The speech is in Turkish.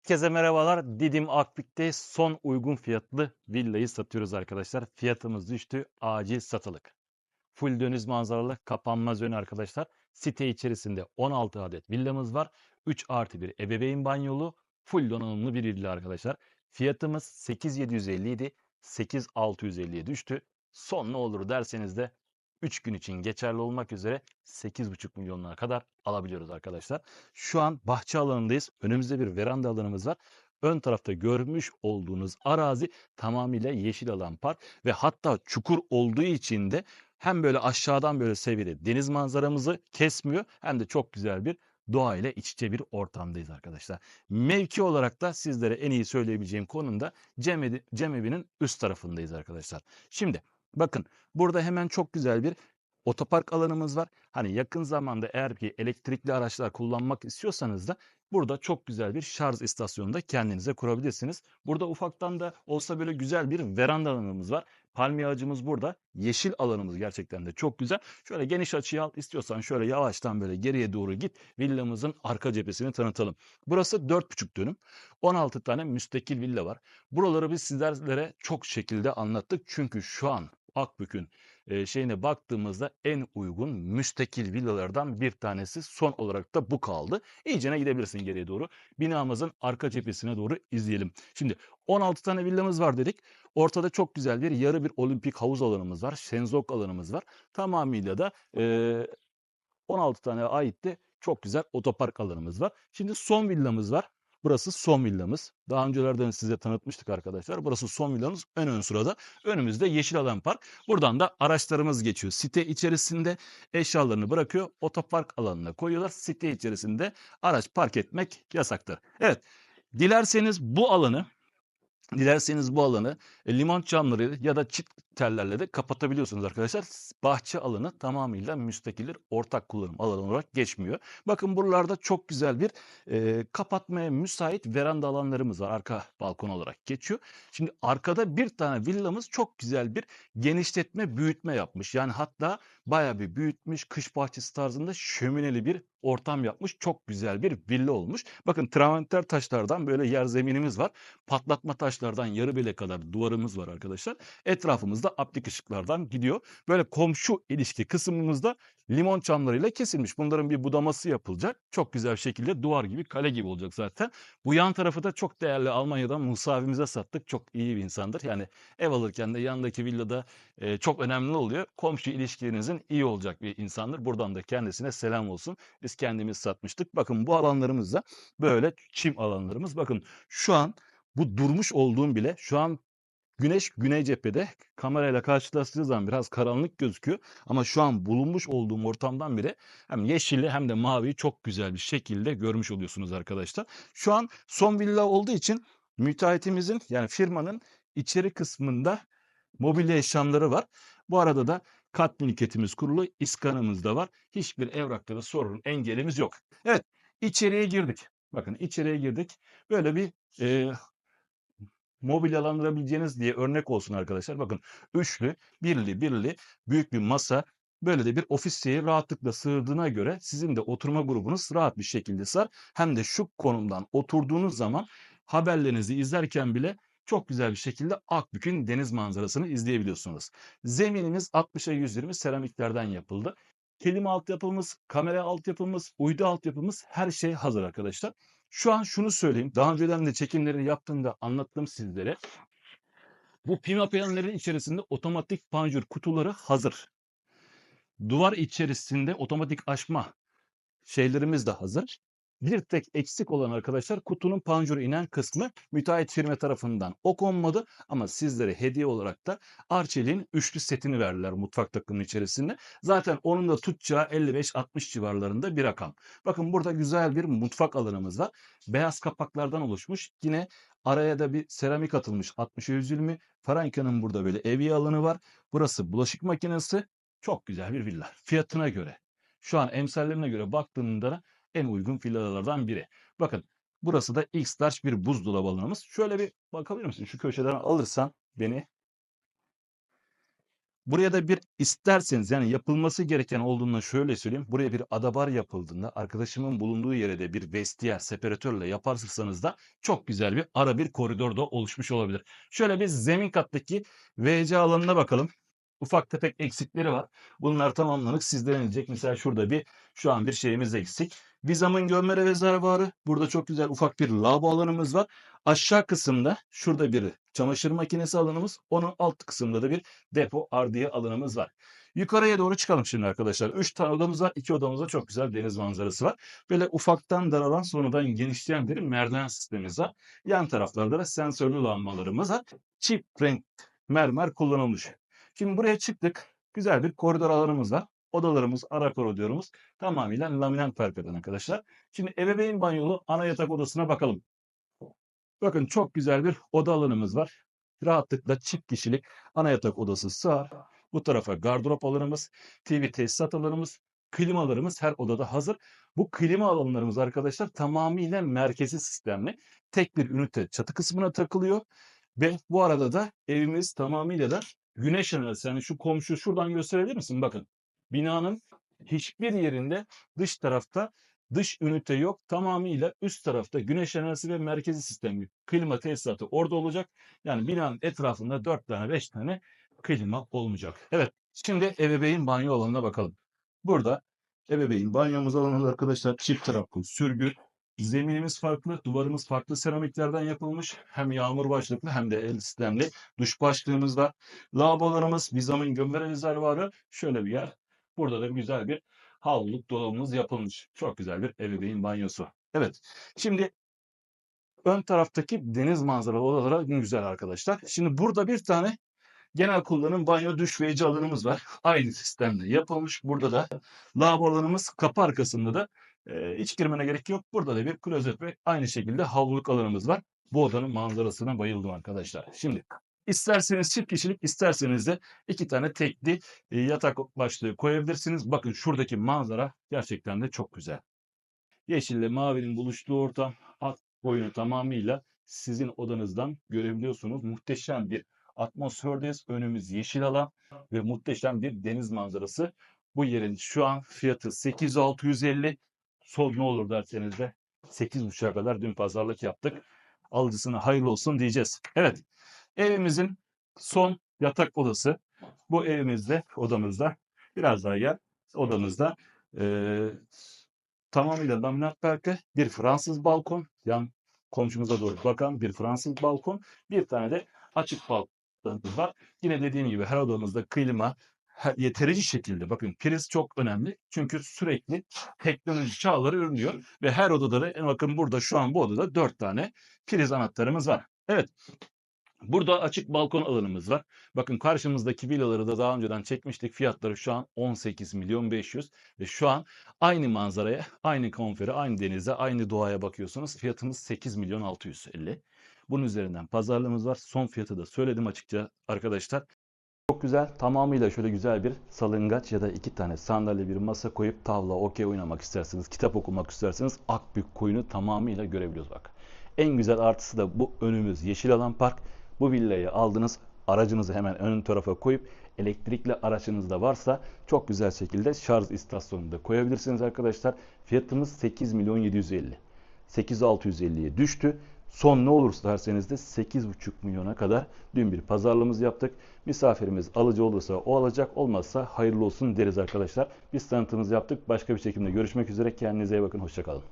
Herkese merhabalar. Didim Akbük'te son uygun fiyatlı villayı satıyoruz arkadaşlar. Fiyatımız düştü. Acil satılık. Full deniz manzaralı kapanmaz ön arkadaşlar. Site içerisinde 16 adet villamız var. 3 artı bir ebeveyn banyolu. Full donanımlı bir villa arkadaşlar. Fiyatımız 8750 idi. 8650'ye düştü. Son ne olur derseniz de 3 gün için geçerli olmak üzere 8,5 milyonlara kadar alabiliyoruz arkadaşlar. Şu an bahçe alanındayız. Önümüzde bir veranda alanımız var. Ön tarafta görmüş olduğunuz arazi tamamıyla yeşil alan park ve hatta çukur olduğu için de hem böyle aşağıdan böyle seviyede deniz manzaramızı kesmiyor hem de çok güzel bir doğa ile iç içe bir ortamdayız arkadaşlar. Mevki olarak da sizlere en iyi söyleyebileceğim konumda Cemevi'nin üst tarafındayız arkadaşlar. Şimdi bakın burada hemen çok güzel bir otopark alanımız var. Hani yakın zamanda eğer ki elektrikli araçlar kullanmak istiyorsanız da burada çok güzel bir şarj istasyonu da kendinize kurabilirsiniz. Burada ufaktan da olsa böyle güzel bir veranda alanımız var. Palmiye ağacımız burada. Yeşil alanımız gerçekten de çok güzel. Şöyle geniş açıyı al istiyorsan şöyle yavaştan böyle geriye doğru git. Villamızın arka cephesini tanıtalım. Burası 4,5 dönüm. 16 tane müstakil villa var. Buraları biz sizlere çok şekilde anlattık. Çünkü şu an Akbük'ün e, şeyine baktığımızda en uygun müstakil villalardan bir tanesi son olarak da bu kaldı. İyicene gidebilirsin geriye doğru. Binamızın arka cephesine doğru izleyelim. Şimdi 16 tane villamız var dedik. Ortada çok güzel bir yarı bir olimpik havuz alanımız var. Şenzok alanımız var. Tamamıyla da e, 16 tane ait de çok güzel otopark alanımız var. Şimdi son villamız var. Burası son villamız. Daha öncelerden size tanıtmıştık arkadaşlar. Burası son villamız en ön sırada. Önümüzde yeşil alan park. Buradan da araçlarımız geçiyor. Site içerisinde eşyalarını bırakıyor. Otopark alanına koyuyorlar. Site içerisinde araç park etmek yasaktır. Evet. Dilerseniz bu alanı Dilerseniz bu alanı e, limon camları ya da çit tellerle de kapatabiliyorsunuz arkadaşlar. Bahçe alanı tamamıyla müstakildir. Ortak kullanım alanı olarak geçmiyor. Bakın buralarda çok güzel bir e, kapatmaya müsait veranda alanlarımız var. Arka balkon olarak geçiyor. Şimdi arkada bir tane villamız çok güzel bir genişletme, büyütme yapmış. Yani hatta bayağı bir büyütmüş. Kış bahçesi tarzında şömineli bir ortam yapmış. Çok güzel bir villa olmuş. Bakın traventer taşlardan böyle yer zeminimiz var. Patlatma taşlardan yarı bile kadar duvarımız var arkadaşlar. Etrafımızda aplik ışıklardan gidiyor. Böyle komşu ilişki kısmımızda limon çamlarıyla kesilmiş. Bunların bir budaması yapılacak. Çok güzel şekilde duvar gibi kale gibi olacak zaten. Bu yan tarafı da çok değerli Almanya'dan Musa abimize sattık. Çok iyi bir insandır. Yani ev alırken de yandaki villada e, çok önemli oluyor. Komşu ilişkinizin iyi olacak bir insandır. Buradan da kendisine selam olsun. Biz kendimiz satmıştık. Bakın bu alanlarımız da böyle çim alanlarımız. Bakın şu an bu durmuş olduğum bile şu an Güneş güney cephede kamerayla karşılaştığı zaman biraz karanlık gözüküyor. Ama şu an bulunmuş olduğum ortamdan bile hem yeşili hem de maviyi çok güzel bir şekilde görmüş oluyorsunuz arkadaşlar. Şu an son villa olduğu için müteahhitimizin yani firmanın içeri kısmında mobilya eşyaları var. Bu arada da kat mülkiyetimiz kurulu, iskanımız da var. Hiçbir evrakta da sorun, engelimiz yok. Evet, içeriye girdik. Bakın içeriye girdik. Böyle bir e, mobilyalandırabileceğiniz diye örnek olsun arkadaşlar. Bakın üçlü, birli, birli büyük bir masa böyle de bir ofis şeyi rahatlıkla sığdığına göre sizin de oturma grubunuz rahat bir şekilde sar. Hem de şu konumdan oturduğunuz zaman haberlerinizi izlerken bile çok güzel bir şekilde Akbük'ün deniz manzarasını izleyebiliyorsunuz. Zeminimiz 60'a 120 seramiklerden yapıldı. Kelime altyapımız, kamera altyapımız, uydu altyapımız her şey hazır arkadaşlar. Şu an şunu söyleyeyim. Daha önceden de çekimleri yaptığımda anlattım sizlere. Bu pima panellerin içerisinde otomatik panjur kutuları hazır. Duvar içerisinde otomatik açma şeylerimiz de hazır. Bir tek eksik olan arkadaşlar kutunun panjuru inen kısmı müteahhit firma tarafından o konmadı ama sizlere hediye olarak da Arçelik'in üçlü setini verdiler mutfak takımının içerisinde. Zaten onun da tutacağı 55-60 civarlarında bir rakam. Bakın burada güzel bir mutfak alanımız var. Beyaz kapaklardan oluşmuş. Yine araya da bir seramik atılmış 60'a 120. Faranka'nın burada böyle evi alanı var. Burası bulaşık makinesi. Çok güzel bir villa. Fiyatına göre. Şu an emsallerine göre baktığında en uygun villalardan biri. Bakın burası da X large bir buzdolabı alanımız. Şöyle bir bakabilir misin? Şu köşeden alırsan beni. Buraya da bir isterseniz yani yapılması gereken olduğunda şöyle söyleyeyim. Buraya bir adabar yapıldığında arkadaşımın bulunduğu yere de bir vestiyer, separatörle yaparsanız da çok güzel bir ara bir koridor da oluşmuş olabilir. Şöyle bir zemin kattaki WC alanına bakalım. Ufak tefek eksikleri var. Bunlar tamamlanıp sizlerilecek. Mesela şurada bir şu an bir şeyimiz eksik. Vizamın gömme rezervuarı. Burada çok güzel ufak bir lavabo alanımız var. Aşağı kısımda şurada bir çamaşır makinesi alanımız. Onun alt kısımda da bir depo ardiye alanımız var. Yukarıya doğru çıkalım şimdi arkadaşlar. 3 tane odamız var. 2 odamızda çok güzel deniz manzarası var. Böyle ufaktan daralan sonradan genişleyen bir merdiven sistemimiz var. Yan taraflarda da sensörlü lambalarımız var. Çift renk mermer kullanılmış. Şimdi buraya çıktık. Güzel bir koridor alanımız var. Odalarımız, ara koridorumuz tamamıyla laminat parkeden arkadaşlar. Şimdi ebeveyn banyolu ana yatak odasına bakalım. Bakın çok güzel bir oda alanımız var. Rahatlıkla çift kişilik ana yatak odası sığar. Bu tarafa gardırop alanımız, TV tesisat alanımız, klimalarımız her odada hazır. Bu klima alanlarımız arkadaşlar tamamıyla merkezi sistemli. Tek bir ünite çatı kısmına takılıyor. Ve bu arada da evimiz tamamıyla da güneş enerjisi. Yani şu komşu şuradan gösterebilir misin? Bakın binanın hiçbir yerinde dış tarafta dış ünite yok. Tamamıyla üst tarafta güneş enerjisi ve merkezi sistemi. Klima tesisatı orada olacak. Yani binanın etrafında 4 tane 5 tane klima olmayacak. Evet şimdi ebeveyn banyo alanına bakalım. Burada ebeveyn banyomuz alanında arkadaşlar çift taraflı sürgü. Zeminimiz farklı, duvarımız farklı seramiklerden yapılmış. Hem yağmur başlıklı hem de el sistemli. Duş başlığımız var. Lavabolarımız, Vizam'ın gömre rezervuarı. Şöyle bir yer. Burada da güzel bir havluluk dolabımız yapılmış. Çok güzel bir ebeveyn banyosu. Evet. Şimdi ön taraftaki deniz manzaralı odalara güzel arkadaşlar. Şimdi burada bir tane genel kullanım banyo ve alanımız var. Aynı sistemde yapılmış. Burada da lavabolarımız kapı arkasında da e, hiç girmene gerek yok. Burada da bir klozet ve aynı şekilde havluluk alanımız var. Bu odanın manzarasına bayıldım arkadaşlar. Şimdi isterseniz çift kişilik isterseniz de iki tane tekli yatak başlığı koyabilirsiniz. Bakın şuradaki manzara gerçekten de çok güzel. Yeşille mavinin buluştuğu ortam at boyunu tamamıyla sizin odanızdan görebiliyorsunuz. Muhteşem bir atmosferdeyiz. Önümüz yeşil alan ve muhteşem bir deniz manzarası. Bu yerin şu an fiyatı 8650. Sol ne olur derseniz de 8.5'a kadar dün pazarlık yaptık. Alıcısına hayırlı olsun diyeceğiz. Evet evimizin son yatak odası. Bu evimizde odamızda biraz daha yer odamızda e, tamamıyla laminat perke bir Fransız balkon yan komşumuza doğru bakan bir Fransız balkon bir tane de açık balkonumuz var. Yine dediğim gibi her odamızda klima yeterince şekilde bakın priz çok önemli. Çünkü sürekli teknoloji çağları ürünüyor ve her odada da bakın burada şu an bu odada dört tane priz anahtarımız var. Evet. Burada açık balkon alanımız var. Bakın karşımızdaki villaları da daha önceden çekmiştik. Fiyatları şu an 18 milyon 500 ve şu an aynı manzaraya, aynı konfere, aynı denize, aynı doğaya bakıyorsunuz. Fiyatımız 8 milyon 650. Bunun üzerinden pazarlığımız var. Son fiyatı da söyledim açıkça arkadaşlar. Güzel. Tamamıyla şöyle güzel bir salıngaç ya da iki tane sandalye bir masa koyup tavla, okey oynamak isterseniz, kitap okumak isterseniz Akbük koyunu tamamıyla görebiliyoruz bak. En güzel artısı da bu önümüz yeşil alan park. Bu villayı aldınız. Aracınızı hemen ön tarafa koyup elektrikli araçınız da varsa çok güzel şekilde şarj istasyonunu da koyabilirsiniz arkadaşlar. Fiyatımız 8 milyon 750. 8650'ye düştü. Son ne olursa derseniz de 8,5 milyona kadar dün bir pazarlığımız yaptık. Misafirimiz alıcı olursa o alacak olmazsa hayırlı olsun deriz arkadaşlar. Biz tanıtımımızı yaptık. Başka bir çekimde görüşmek üzere. Kendinize iyi bakın. Hoşçakalın.